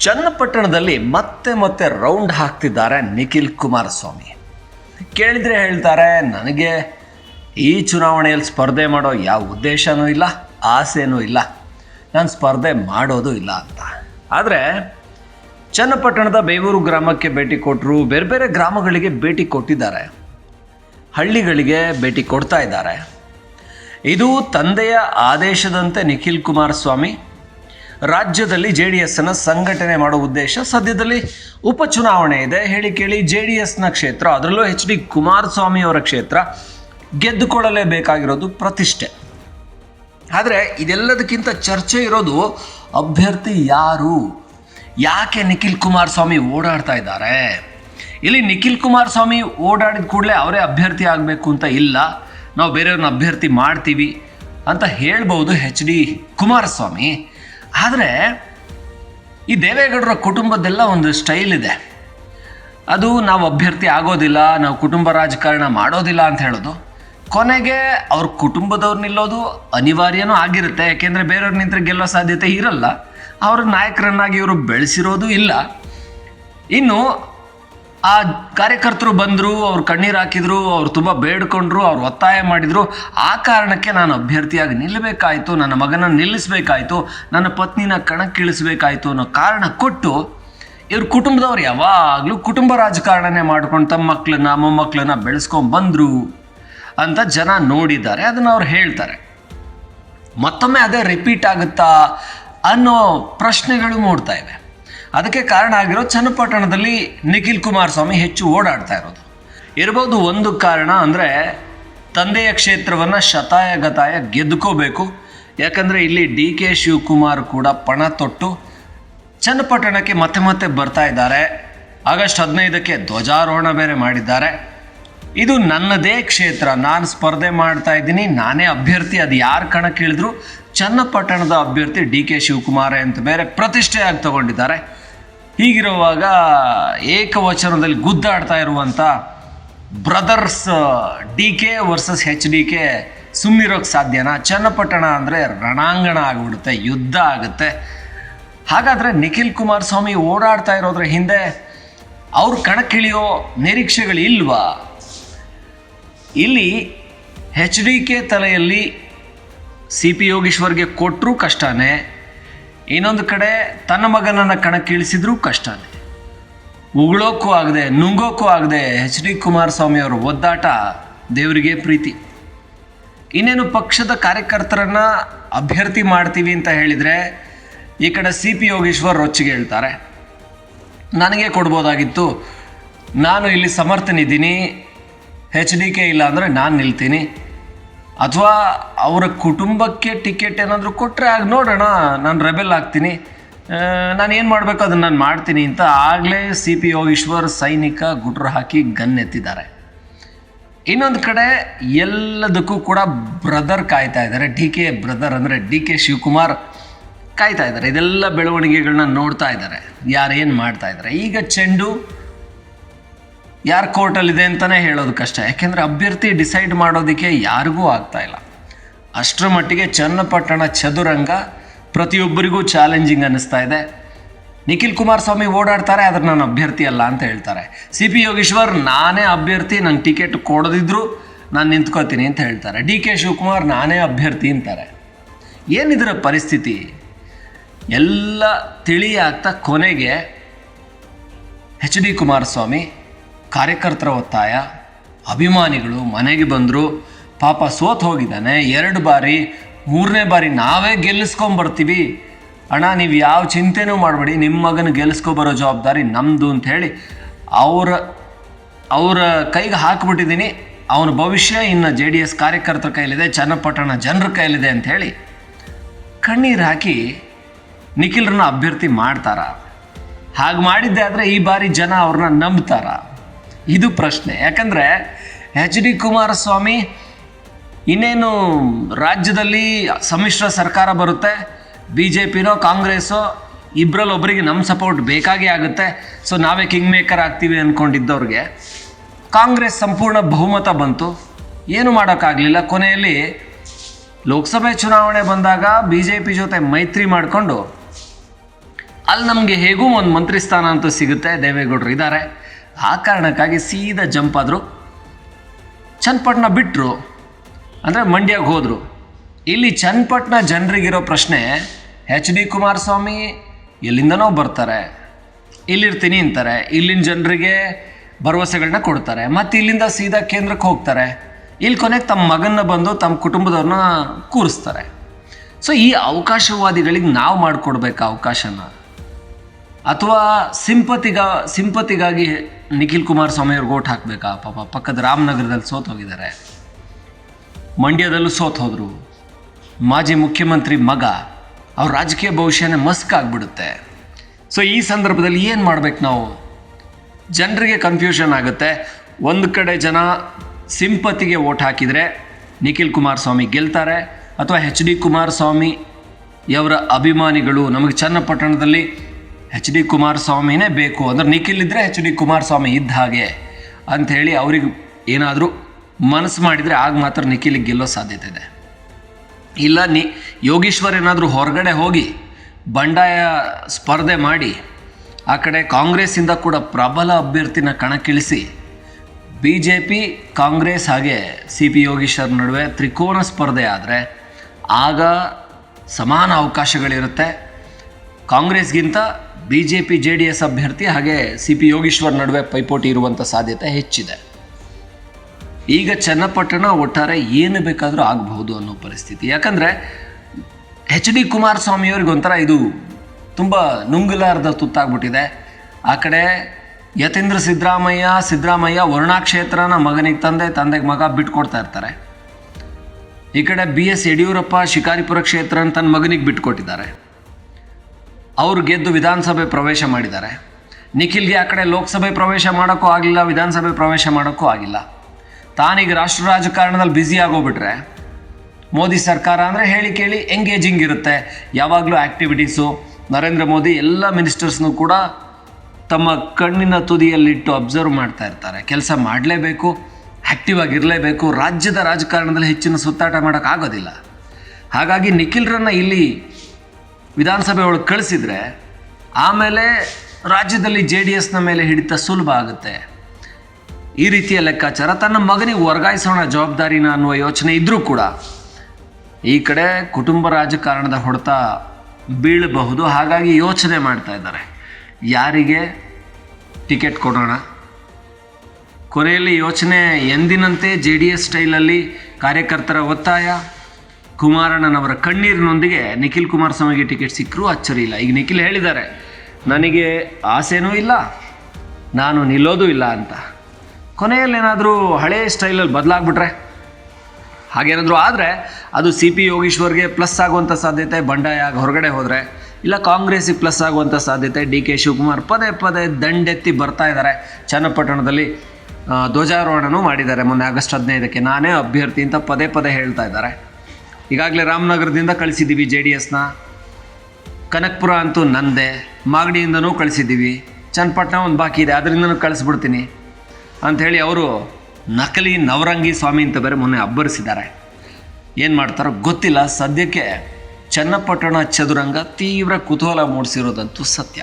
ಚನ್ನಪಟ್ಟಣದಲ್ಲಿ ಮತ್ತೆ ಮತ್ತೆ ರೌಂಡ್ ಹಾಕ್ತಿದ್ದಾರೆ ನಿಖಿಲ್ ಕುಮಾರಸ್ವಾಮಿ. ಕೇಳಿದರೆ ಹೇಳ್ತಾರೆ, ನನಗೆ ಈ ಚುನಾವಣೆಯಲ್ಲಿ ಸ್ಪರ್ಧೆ ಮಾಡೋ ಯಾವ ಉದ್ದೇಶನೂ ಇಲ್ಲ, ಆಸೆನೂ ಇಲ್ಲ. ನಾನು ಸ್ಪರ್ಧೆ ಮಾಡೋದು ಇಲ್ಲ ಅಂತ. ಆದರೆ ಚನ್ನಪಟ್ಟಣದ ಬೇವೂರು ಗ್ರಾಮಕ್ಕೆ ಭೇಟಿ ಕೊಟ್ಟರು ಬೇರೆ ಬೇರೆ ಗ್ರಾಮಗಳಿಗೆ ಭೇಟಿ ಕೊಟ್ಟಿದ್ದಾರೆ. ಹಳ್ಳಿಗಳಿಗೆ ಭೇಟಿ ಕೊಡ್ತಾ ಇದ್ದಾರೆ. ಇದು ತಂದೆಯ ಆದೇಶದಂತೆ ನಿಖಿಲ್ ಕುಮಾರಸ್ವಾಮಿ. ರಾಜ್ಯದಲ್ಲಿ ಜೆ ಡಿ ಎಸ್ಸನ್ನು ಸಂಘಟನೆ ಮಾಡುವ ಉದ್ದೇಶ ಸದ್ಯದಲ್ಲಿ ಉಪಚುನಾವಣೆ ಇದೆ. ಹೇಳಿ ಕೇಳಿ ಜೆ ಡಿ ಎಸ್ನ ಕ್ಷೇತ್ರ, ಅದರಲ್ಲೂ ಎಚ್ ಡಿ ಕುಮಾರಸ್ವಾಮಿ ಅವರ ಕ್ಷೇತ್ರ ಗೆದ್ದುಕೊಳ್ಳಲೇಬೇಕಾಗಿರೋದು ಪ್ರತಿಷ್ಠೆ. ಆದರೆ ಇದೆಲ್ಲದಕ್ಕಿಂತ ಚರ್ಚೆ ಇರೋದು ಅಭ್ಯರ್ಥಿ ಯಾರು? ಯಾಕೆ ನಿಖಿಲ್ ಕುಮಾರಸ್ವಾಮಿ ಓಡಾಡ್ತಾ ಇದ್ದಾರೆ? ಇಲ್ಲಿ ನಿಖಿಲ್ ಕುಮಾರಸ್ವಾಮಿ ಓಡಾಡಿದ ಕೂಡಲೇ ಅವರೇ ಅಭ್ಯರ್ಥಿ ಆಗಬೇಕು ಅಂತ ಇಲ್ಲ. ನಾವು ಬೇರೆಯವ್ರನ್ನ ಅಭ್ಯರ್ಥಿ ಮಾಡ್ತೀವಿ ಅಂತ ಹೇಳ್ಬೋದು ಎಚ್ ಡಿ ಕುಮಾರಸ್ವಾಮಿ. ಆದರೆ ಈ ದೇವೇಗೌಡರ ಕುಟುಂಬದ್ದೆಲ್ಲ ಒಂದು ಸ್ಟೈಲ್ ಇದೆ. ಅದು ನಾವು ಅಭ್ಯರ್ಥಿ ಆಗೋದಿಲ್ಲ, ನಾವು ಕುಟುಂಬ ರಾಜಕಾರಣ ಮಾಡೋದಿಲ್ಲ ಅಂತ ಹೇಳೋದು. ಕೊನೆಗೆ ಅವ್ರ ಕುಟುಂಬದವ್ರು ನಿಲ್ಲೋದು ಅನಿವಾರ್ಯನೂ ಆಗಿರುತ್ತೆ, ಯಾಕೆಂದರೆ ಬೇರೆಯವ್ರ ನಿಂತರೆ ಗೆಲ್ಲೋ ಸಾಧ್ಯತೆ ಇರಲ್ಲ. ಅವ್ರ ನಾಯಕರನ್ನಾಗಿ ಇವರು ಬೆಳೆಸಿರೋದು ಇಲ್ಲ. ಇನ್ನು ಆ ಕಾರ್ಯಕರ್ತರು ಬಂದರು, ಅವ್ರು ಕಣ್ಣೀರು ಹಾಕಿದ್ರು, ಅವ್ರು ತುಂಬ ಬೇಡ್ಕೊಂಡ್ರು, ಅವ್ರು ಒತ್ತಾಯ ಮಾಡಿದರು. ಆ ಕಾರಣಕ್ಕೆ ನಾನು ಅಭ್ಯರ್ಥಿಯಾಗಿ ನಿಲ್ಲಬೇಕಾಯಿತು ನನ್ನ ಮಗನ ನಿಲ್ಲಿಸಬೇಕಾಯಿತು, ನನ್ನ ಪತ್ನಿನ ಕಣಕ್ಕಿಳಿಸ್ಬೇಕಾಯಿತು ಅನ್ನೋ ಕಾರಣ ಕೊಟ್ಟು, ಇವ್ರ ಕುಟುಂಬದವ್ರು ಯಾವಾಗಲೂ ಕುಟುಂಬ ರಾಜಕಾರಣನೇ ಮಾಡ್ಕೊಂಡು ತಮ್ಮ ಮಕ್ಕಳನ್ನ ಮೊಮ್ಮಕ್ಕಳನ್ನ ಬೆಳೆಸ್ಕೊಂಡು ಬಂದರು ಅಂತ ಜನ ನೋಡಿದ್ದಾರೆ, ಅದನ್ನು ಅವ್ರು ಹೇಳ್ತಾರೆ. ಮತ್ತೊಮ್ಮೆ ಅದೇ ರಿಪೀಟ್ ಆಗುತ್ತಾ ಅನ್ನೋ ಪ್ರಶ್ನೆಗಳು ಮೂಡ್ತಾ ಇವೆ. ಅದಕ್ಕೆ ಕಾರಣ ಆಗಿರೋ ಚನ್ನಪಟ್ಟಣದಲ್ಲಿ ನಿಖಿಲ್ ಕುಮಾರಸ್ವಾಮಿ ಹೆಚ್ಚು ಓಡಾಡ್ತಾ ಇರೋದು. ಇರಬಹುದು ಒಂದು ಕಾರಣ ಅಂದರೆ ತಂದೆಯ ಕ್ಷೇತ್ರವನ್ನು ಶತಾಯ ಗತಾಯ ಗೆದ್ದುಕೋಬೇಕು ಯಾಕಂದರೆ ಇಲ್ಲಿ ಡಿ ಕೆ ಶಿವಕುಮಾರ್ ಕೂಡ ಪಣ ತೊಟ್ಟು ಚನ್ನಪಟ್ಟಣಕ್ಕೆ ಮತ್ತೆ ಮತ್ತೆ ಬರ್ತಾ ಇದ್ದಾರೆ. ಆಗಸ್ಟ್ ಹದಿನೈದಕ್ಕೆ ಧ್ವಜಾರೋಹಣ ಬೇರೆ ಮಾಡಿದ್ದಾರೆ. ಇದು ನನ್ನದೇ ಕ್ಷೇತ್ರ, ನಾನು ಸ್ಪರ್ಧೆ ಮಾಡ್ತಾ ಇದ್ದೀನಿ, ನಾನೇ ಅಭ್ಯರ್ಥಿ, ಅದು ಯಾರು ಕಣಕ್ಕೆ ಕೇಳಿದ್ರು ಚನ್ನಪಟ್ಟಣದ ಅಭ್ಯರ್ಥಿ ಡಿ ಕೆ ಶಿವಕುಮಾರ್ ಅಂತ ಬೇರೆ ಪ್ರತಿಷ್ಠೆಯಾಗಿ ತಗೊಂಡಿದ್ದಾರೆ. ಹೀಗಿರುವಾಗ ಏಕವಚನದಲ್ಲಿ ಗುದ್ದಾಡ್ತಾ ಇರುವಂಥ brothers D K versus H D K ಸುಮ್ಮಿರೋಕೆ ಸಾಧ್ಯನಾ? ಚನ್ನಪಟ್ಟಣ ಅಂದರೆ ರಣಾಂಗಣ ಆಗಿಬಿಡುತ್ತೆ, ಯುದ್ಧ ಆಗುತ್ತೆ. ಹಾಗಾದರೆ ನಿಖಿಲ್ ಕುಮಾರಸ್ವಾಮಿ ಓಡಾಡ್ತಾ ಇರೋದ್ರ ಹಿಂದೆ ಅವ್ರ ಕಣಕ್ಕಿಳಿಯೋ ನಿರೀಕ್ಷೆಗಳು ಇಲ್ವಾ? ಇಲ್ಲಿ ಹೆಚ್ ಡಿ ಕೆ ತಲೆಯಲ್ಲಿ ಸಿ ಪಿ ಯೋಗೀಶ್ವರ್ಗೆ ಕೊಟ್ಟರೂ ಕಷ್ಟನೇ ಇನ್ನೊಂದು ಕಡೆ ತನ್ನ ಮಗನನ್ನು ಕಣಕ್ಕಿಳಿಸಿದ್ರೂ ಕಷ್ಟನೇ ಉಗುಳೋಕ್ಕೂ ಆಗದೆ, ನುಂಗೋಕ್ಕೂ ಆಗದೆ ಎಚ್ ಡಿ ಕುಮಾರಸ್ವಾಮಿ ಅವರ ಒದ್ದಾಟ ದೇವರಿಗೆ ಪ್ರೀತಿ. ಇನ್ನೇನು ಪಕ್ಷದ ಕಾರ್ಯಕರ್ತರನ್ನ ಅಭ್ಯರ್ಥಿ ಮಾಡ್ತೀವಿ ಅಂತ ಹೇಳಿದರೆ ಈ ಕಡೆ ಸಿ ಪಿ ಯೋಗೇಶ್ವರ್ ರೊಚ್ಚಿಗೆ ಹೇಳ್ತಾರೆ. ನನಗೆ ಕೊಡ್ಬೋದಾಗಿತ್ತು, ನಾನು ಇಲ್ಲಿ ಸಮರ್ಥನಿದ್ದೀನಿ ಎಚ್ ಡಿ ಕೆ ಇಲ್ಲ ಅಂದರೆ ನಾನು ನಿಲ್ತೀನಿ. ಅಥವಾ ಅವರ ಕುಟುಂಬಕ್ಕೆ ಟಿಕೆಟ್ ಏನಾದರೂ ಕೊಟ್ಟರೆ ಆಗ ನೋಡೋಣ, ನಾನು ರೆಬೆಲ್ ಆಗ್ತೀನಿ. ನಾನು ಏನು ಮಾಡಬೇಕು ಅದನ್ನು ನಾನು ಮಾಡ್ತೀನಿ ಅಂತ ಆಗಲೇ ಸಿ ಪಿ ಯೋಗೀಶ್ವರ್ ಸೈನಿಕ ಗುಟ್ರು ಹಾಕಿ ಗನ್ ಎತ್ತಿದ್ದಾರೆ. ಇನ್ನೊಂದು ಕಡೆ ಎಲ್ಲದಕ್ಕೂ ಕೂಡ ಬ್ರದರ್ ಕಾಯ್ತಾ ಇದ್ದಾರೆ. ಡಿ ಕೆ ಬ್ರದರ್ ಅಂದರೆ ಡಿ ಕೆ ಶಿವಕುಮಾರ್ ಕಾಯ್ತಾ ಇದ್ದಾರೆ. ಇದೆಲ್ಲ ಬೆಳವಣಿಗೆಗಳನ್ನ ನೋಡ್ತಾ ಇದ್ದಾರೆ. ಯಾರೇನು ಮಾಡ್ತಾ ಇದ್ದಾರೆ. ಈಗ ಚೆಂಡು ಯಾರ ಕೋರ್ಟಲ್ಲಿದೆ ಅಂತಲೇ ಹೇಳೋದು ಕಷ್ಟ ಯಾಕೆಂದರೆ ಅಭ್ಯರ್ಥಿ ಡಿಸೈಡ್ ಮಾಡೋದಕ್ಕೆ ಯಾರಿಗೂ ಆಗ್ತಾ ಇಲ್ಲ. ಅಷ್ಟರ ಮಟ್ಟಿಗೆ ಚನ್ನಪಟ್ಟಣ ಚದುರಂಗ ಪ್ರತಿಯೊಬ್ಬರಿಗೂ ಚಾಲೆಂಜಿಂಗ್ ಅನ್ನಿಸ್ತಾ ಇದೆ. ನಿಖಿಲ್ ಕುಮಾರಸ್ವಾಮಿ ಓಡಾಡ್ತಾರೆ, ಆದರೆ ನಾನು ಅಭ್ಯರ್ಥಿ ಅಲ್ಲ ಅಂತ ಹೇಳ್ತಾರೆ. ಸಿ ಪಿ ಯೋಗೇಶ್ವರ್, ನಾನೇ ಅಭ್ಯರ್ಥಿ, ನಂಗೆ ಟಿಕೆಟ್ ಕೊಡದಿದ್ರು ನಾನು ನಿಂತ್ಕೋತೀನಿ ಅಂತ ಹೇಳ್ತಾರೆ. ಡಿ ಕೆ ಶಿವಕುಮಾರ್, ನಾನೇ ಅಭ್ಯರ್ಥಿ ಅಂತಾರೆ. ಏನಿದ್ರ ಪರಿಸ್ಥಿತಿ? ಎಲ್ಲ ತಿಳಿಯಾಗ್ತಾ ಕೊನೆಗೆ ಎಚ್ ಡಿ ಕುಮಾರಸ್ವಾಮಿ ಕಾರ್ಯಕರ್ತರ ಒತ್ತಾಯ, ಅಭಿಮಾನಿಗಳು ಮನೆಗೆ ಬಂದರು, ಪಾಪ ಸೋತ್ ಹೋಗಿದ್ದಾನೆ, ಎರಡು ಬಾರಿ, ಮೂರನೇ ಬಾರಿ ನಾವೇ ಗೆಲ್ಲಿಸ್ಕೊಂಬರ್ತೀವಿ ಅಣ್ಣ, ನೀವು ಯಾವ ಚಿಂತೆನೂ ಮಾಡಬೇಡಿ ನಿಮ್ಮ ಮಗನ ಗೆಲ್ಲಿಸ್ಕೊಬರೋ ಜವಾಬ್ದಾರಿ ನಮ್ಮದು ಅಂತ ಹೇಳಿ ಅವರ ಅವರ ಕೈಗೆ ಹಾಕಿಬಿಟ್ಟಿದ್ದೀನಿ. ಅವನ ಭವಿಷ್ಯ ಇನ್ನು ಜೆ ಡಿ ಎಸ್ ಕಾರ್ಯಕರ್ತರ ಕೈಲಿದೆ ಚನ್ನಪಟ್ಟಣ ಜನರ ಕೈಲಿದೆ ಅಂಥೇಳಿ ಕಣ್ಣೀರು ಹಾಕಿ ನಿಖಿಲ್ರನ್ನ ಅಭ್ಯರ್ಥಿ ಮಾಡ್ತಾರ. ಹಾಗೆ ಮಾಡಿದ್ದೆ ಆದರೆ ಈ ಬಾರಿ ಜನ ಅವ್ರನ್ನ ನಂಬ್ತಾರ. ಇದು ಪ್ರಶ್ನೆ. ಯಾಕಂದರೆ ಎಚ್ ಡಿ ಕುಮಾರಸ್ವಾಮಿ ಇನ್ನೇನು ರಾಜ್ಯದಲ್ಲಿ ಸಮ್ಮಿಶ್ರ ಸರ್ಕಾರ ಬರುತ್ತೆ ಬಿ ಜೆ ಪಿನೋ ಕಾಂಗ್ರೆಸ್ಸೋ ಇಬ್ಬರಲ್ಲಿ ಒಬ್ಬರಿಗೆ ನಮ್ಮ ಸಪೋರ್ಟ್ ಬೇಕಾಗೇ ಆಗುತ್ತೆ. ಸೊ ನಾವೇ ಕಿಂಗ್ ಮೇಕರ್ ಆಗ್ತೀವಿ ಅಂದ್ಕೊಂಡಿದ್ದವ್ರಿಗೆ ಕಾಂಗ್ರೆಸ್ ಸಂಪೂರ್ಣ ಬಹುಮತ ಬಂತು. ಏನು ಮಾಡೋಕ್ಕಾಗಲಿಲ್ಲ. ಕೊನೆಯಲ್ಲಿ ಲೋಕಸಭೆ ಚುನಾವಣೆ ಬಂದಾಗ ಬಿ ಜೆ ಪಿ ಜೊತೆ ಮೈತ್ರಿ ಮಾಡಿಕೊಂಡು ಅಲ್ಲಿ ನಮಗೆ ಹೇಗೂ ಒಂದು ಮಂತ್ರಿ ಸ್ಥಾನ ಅಂತೂ ಸಿಗುತ್ತೆ. ದೇವೇಗೌಡರು ಇದ್ದಾರೆ. ಆ ಕಾರಣಕ್ಕಾಗಿ ಸೀದಾ ಜಂಪ್ ಆದರು. ಚನ್ನಪಟ್ಟಣ ಬಿಟ್ಟರು ಅಂದರೆ ಮಂಡ್ಯಗೆ ಹೋದರು. ಇಲ್ಲಿ ಚನ್ನಪಟ್ಟಣ ಜನರಿಗಿರೋ ಪ್ರಶ್ನೆ, ಎಚ್ ಡಿ ಕುಮಾರಸ್ವಾಮಿ ಎಲ್ಲಿಂದನೋ ಬರ್ತಾರೆ. ಇಲ್ಲಿರ್ತೀನಿ ಅಂತಾರೆ. ಇಲ್ಲಿನ ಜನರಿಗೆ ಭರವಸೆಗಳನ್ನ ಕೊಡ್ತಾರೆ. ಮತ್ತು ಇಲ್ಲಿಂದ ಸೀದಾ ಕೇಂದ್ರಕ್ಕೆ ಹೋಗ್ತಾರೆ. ಇಲ್ಲಿ ಕೊನೆಗೆ ತಮ್ಮ ಮಗನ್ನ ಬಂದು ತಮ್ಮ ಕುಟುಂಬದವ್ರನ್ನ ಕೂರಿಸ್ತಾರೆ. ಸೊ ಈ ಅವಕಾಶವಾದಿಗಳಿಗೆ ನಾವು ಮಾಡಿಕೊಡ್ಬೇಕು ಅವಕಾಶನ? ಅಥವಾ ಸಿಂಪತಿಗ ಸಿಂಪತಿಗಾಗಿ ನಿಖಿಲ್ ಕುಮಾರಸ್ವಾಮಿ ಅವ್ರಿಗೆ ಓಟ್ ಹಾಕಬೇಕಾ? ಪಾಪ ಪಕ್ಕದ ರಾಮನಗರದಲ್ಲಿ ಸೋತ್ ಹೋಗಿದ್ದಾರೆ. ಮಂಡ್ಯದಲ್ಲೂ ಸೋತ್ ಹೋದರು. ಮಾಜಿ ಮುಖ್ಯಮಂತ್ರಿ ಮಗ, ಅವ್ರ ರಾಜಕೀಯ ಭವಿಷ್ಯನೇ ಮಸ್ಕ್ ಆಗಿಬಿಡುತ್ತೆ. ಸೊ ಈ ಸಂದರ್ಭದಲ್ಲಿ ಏನು ಮಾಡ್ಬೇಕು ನಾವು? ಜನರಿಗೆ ಕನ್ಫ್ಯೂಷನ್ ಆಗುತ್ತೆ. ಒಂದು ಕಡೆ ಜನ ಸಿಂಪತಿಗೆ ಓಟ್ ಹಾಕಿದರೆ ನಿಖಿಲ್ ಕುಮಾರಸ್ವಾಮಿ ಗೆಲ್ತಾರೆ, ಅಥವಾ ಎಚ್ ಡಿ ಕುಮಾರಸ್ವಾಮಿ ಯವರ ಅಭಿಮಾನಿಗಳು ನಮಗೆ ಚನ್ನಪಟ್ಟಣದಲ್ಲಿ ಎಚ್ ಡಿ ಕುಮಾರಸ್ವಾಮಿನೇ ಬೇಕು ಅಂದ್ರೆ ನಿಖಿಲ್ ಇದ್ದರೆ ಎಚ್ ಡಿ ಕುಮಾರಸ್ವಾಮಿ ಇದ್ದ ಹಾಗೆ ಅಂಥೇಳಿ ಅವ್ರಿಗೆ ಏನಾದರೂ ಮನಸ್ಸು ಮಾಡಿದರೆ ಆಗ ಮಾತ್ರ ನಿಖಿಲಿಗೆ ಗೆಲ್ಲೋ ಸಾಧ್ಯತೆ ಇದೆ. ಇಲ್ಲ ನಿ ಯೋಗೀಶ್ವರ್ ಏನಾದರೂ ಹೊರಗಡೆ ಹೋಗಿ ಬಂಡಾಯ ಸ್ಪರ್ಧೆ ಮಾಡಿ ಆ ಕಡೆ ಕಾಂಗ್ರೆಸ್ಸಿಂದ ಕೂಡ ಪ್ರಬಲ ಅಭ್ಯರ್ಥಿನ ಕಣಕ್ಕಿಳಿಸಿ ಬಿ ಜೆ ಪಿ ಕಾಂಗ್ರೆಸ್ ಹಾಗೆ ಸಿ ಪಿ ಯೋಗೀಶ್ವರ್ ನಡುವೆ ತ್ರಿಕೋನ ಸ್ಪರ್ಧೆ ಆದರೆ ಆಗ ಸಮಾನ ಅವಕಾಶಗಳಿರುತ್ತೆ. ಕಾಂಗ್ರೆಸ್ಗಿಂತ ಬಿ ಜೆ ಡಿ ಎಸ್ ಅಭ್ಯರ್ಥಿ ಹಾಗೆ ಸಿ ಪಿ ಯೋಗೀಶ್ವರ್ ನಡುವೆ ಪೈಪೋಟಿ ಇರುವಂಥ ಸಾಧ್ಯತೆ ಹೆಚ್ಚಿದೆ. ಈಗ ಚನ್ನಪಟ್ಟಣ ಒಟ್ಟಾರೆ ಏನು ಬೇಕಾದರೂ ಆಗಬಹುದು ಅನ್ನೋ ಪರಿಸ್ಥಿತಿ. ಯಾಕಂದರೆ ಎಚ್ ಡಿ ಕುಮಾರಸ್ವಾಮಿಯವ್ರಿಗೆ ಒಂಥರ ಇದು ತುಂಬ ನುಂಗಲಾರ್ದ ತುತ್ತಾಗ್ಬಿಟ್ಟಿದೆ. ಆ ಕಡೆ ಯತೀಂದ್ರ ಸಿದ್ದರಾಮಯ್ಯ ಸಿದ್ದರಾಮಯ್ಯ ವರುಣಾ ಕ್ಷೇತ್ರನ ಮಗನಿಗೆ ತಂದೆ, ತಂದೆಗೆ ಮಗ ಬಿಟ್ಕೊಡ್ತಾ ಇರ್ತಾರೆ. ಈ ಕಡೆ ಬಿ ಎಸ್ ಯಡಿಯೂರಪ್ಪ ಶಿಕಾರಿಪುರ ಕ್ಷೇತ್ರ ತನ್ನ ಮಗನಿಗೆ ಬಿಟ್ಕೊಟ್ಟಿದ್ದಾರೆ. ಅವರು ಗೆದ್ದು ವಿಧಾನಸಭೆ ಪ್ರವೇಶ ಮಾಡಿದ್ದಾರೆ. ನಿಖಿಲ್ಗೆ ಆ ಕಡೆ ಲೋಕಸಭೆ ಪ್ರವೇಶ ಮಾಡೋಕ್ಕೂ ಆಗಿಲ್ಲ, ವಿಧಾನಸಭೆ ಪ್ರವೇಶ ಮಾಡೋಕ್ಕೂ ಆಗಿಲ್ಲ. ತಾನೀಗ ರಾಷ್ಟ್ರ ರಾಜಕಾರಣದಲ್ಲಿ ಬ್ಯುಸಿ ಆಗೋಗ್ಬಿಟ್ರೆ, ಮೋದಿ ಸರ್ಕಾರ ಅಂದರೆ ಹೇಳಿ ಕೇಳಿ ಎಂಗೇಜಿಂಗ್ ಇರುತ್ತೆ. ಯಾವಾಗಲೂ ಆ್ಯಕ್ಟಿವಿಟೀಸು ನರೇಂದ್ರ ಮೋದಿ ಎಲ್ಲ ಮಿನಿಸ್ಟರ್ಸ್ನೂ ಕೂಡ ತಮ್ಮ ಕಣ್ಣಿನ ತುದಿಯಲ್ಲಿಟ್ಟು ಅಬ್ಸರ್ವ್ ಮಾಡ್ತಾ ಇರ್ತಾರೆ. ಕೆಲಸ ಮಾಡಲೇಬೇಕು ಆ್ಯಕ್ಟಿವ್ ಆಗಿರಲೇಬೇಕು, ರಾಜ್ಯದ ರಾಜಕಾರಣದಲ್ಲಿ ಹೆಚ್ಚಿನ ಸುತ್ತಾಟ ಮಾಡೋಕ್ಕಾಗೋದಿಲ್ಲ ಹಾಗಾಗಿ ನಿಖಿಲ್ರನ್ನು ಇಲ್ಲಿ ವಿಧಾನಸಭೆ ಒಳಗೆ ಕಳಿಸಿದ್ರೆ ಆಮೇಲೆ ರಾಜ್ಯದಲ್ಲಿ ಜೆ ಡಿ ಎಸ್ನ ಮೇಲೆ ಹಿಡಿತ ಸುಲಭ ಆಗುತ್ತೆ. ಈ ರೀತಿಯ ಲೆಕ್ಕಾಚಾರ ತನ್ನ ಮಗನಿಗೆ ವರ್ಗಾಯಿಸೋಣ ಜವಾಬ್ದಾರಿನ ಅನ್ನುವ ಯೋಚನೆ ಇದ್ದರೂ ಕೂಡ ಈ ಕಡೆ ಕುಟುಂಬ ರಾಜಕಾರಣದ ಹೊಡೆತ ಬೀಳಬಹುದು. ಹಾಗಾಗಿ ಯೋಚನೆ ಮಾಡ್ತಾ ಇದ್ದಾರೆ. ಯಾರಿಗೆ ಟಿಕೆಟ್ ಕೊಡೋಣ? ಕೊನೆಯಲ್ಲಿ ಯೋಚನೆ ಎಂದಿನಂತೆ ಜೆ ಡಿ ಎಸ್ ಸ್ಟೈಲಲ್ಲಿ ಕಾರ್ಯಕರ್ತರ ಒತ್ತಾಯ. ಕುಮಾರಣ್ಣನವರ ಕಣ್ಣೀರಿನೊಂದಿಗೆ ನಿಖಿಲ್ ಕುಮಾರಸ್ವಾಮಿಗೆ ಟಿಕೆಟ್ ಸಿಕ್ಕರೂ ಅಚ್ಚರಿ ಇಲ್ಲ. ಈಗ ನಿಖಿಲ್ ಹೇಳಿದ್ದಾರೆ, ನನಗೆ ಆಸೆನೂ ಇಲ್ಲ, ನಾನು ನಿಲ್ಲೋದು ಇಲ್ಲ ಅಂತ. ಕೊನೆಯಲ್ಲಿ ಏನಾದರೂ ಹಳೇ ಸ್ಟೈಲಲ್ಲಿ ಬದಲಾಗ್ಬಿಟ್ರೆ? ಹಾಗೇನಾದರೂ ಆದರೆ ಅದು ಸಿ ಪಿ ಯೋಗೀಶ್ವರ್ಗೆ ಪ್ಲಸ್ ಆಗುವಂಥ ಸಾಧ್ಯತೆ, ಬಂಡಾಯ ಹೊರಗಡೆ ಹೋದರೆ, ಇಲ್ಲ ಕಾಂಗ್ರೆಸ್ಸಿಗೆ ಪ್ಲಸ್ ಆಗುವಂಥ ಸಾಧ್ಯತೆ, ಡಿ ಕೆ ಶಿವಕುಮಾರ್ ಪದೇ ಪದೇ ದಂಡೆತ್ತಿ ಬರ್ತಾ ಇದ್ದಾರೆ. ಚನ್ನಪಟ್ಟಣದಲ್ಲಿ ಧ್ವಜಾರೋಹಣನೂ ಮಾಡಿದ್ದಾರೆ. ಮೊನ್ನೆ ಆಗಸ್ಟ್ ಹದಿನೈದಕ್ಕೆ ನಾನೇ ಅಭ್ಯರ್ಥಿ ಅಂತ ಪದೇ ಪದೇ ಹೇಳ್ತಾ ಇದ್ದಾರೆ. ಈಗಾಗಲೇ ರಾಮನಗರದಿಂದ ಕಳಿಸಿದ್ದೀವಿ ಜೆ ಡಿ ಎಸ್ನ. ಕನಕ್ಪುರ ಅಂತೂ ನಂದೆ, ಮಾಗಡಿಯಿಂದನೂ ಕಳಿಸಿದ್ದೀವಿ. ಚನ್ನಪಟ್ಟಣ ಒಂದು ಬಾಕಿ ಇದೆ, ಅದರಿಂದನೂ ಕಳಿಸ್ಬಿಡ್ತೀನಿ ಅಂಥೇಳಿ ಅವರು ನಕಲಿ ನವರಂಗಿ ಸ್ವಾಮಿ ಅಂತ ಬೇರೆ ಮೊನ್ನೆ ಅಬ್ಬರಿಸಿದ್ದಾರೆ. ಏನು ಮಾಡ್ತಾರೋ ಗೊತ್ತಿಲ್ಲ, ಸದ್ಯಕ್ಕೆ ಚನ್ನಪಟ್ಟಣ ಚದುರಂಗ ತೀವ್ರ ಕುತೂಹಲ ಮೂಡಿಸಿರೋದಂತೂ ಸತ್ಯ.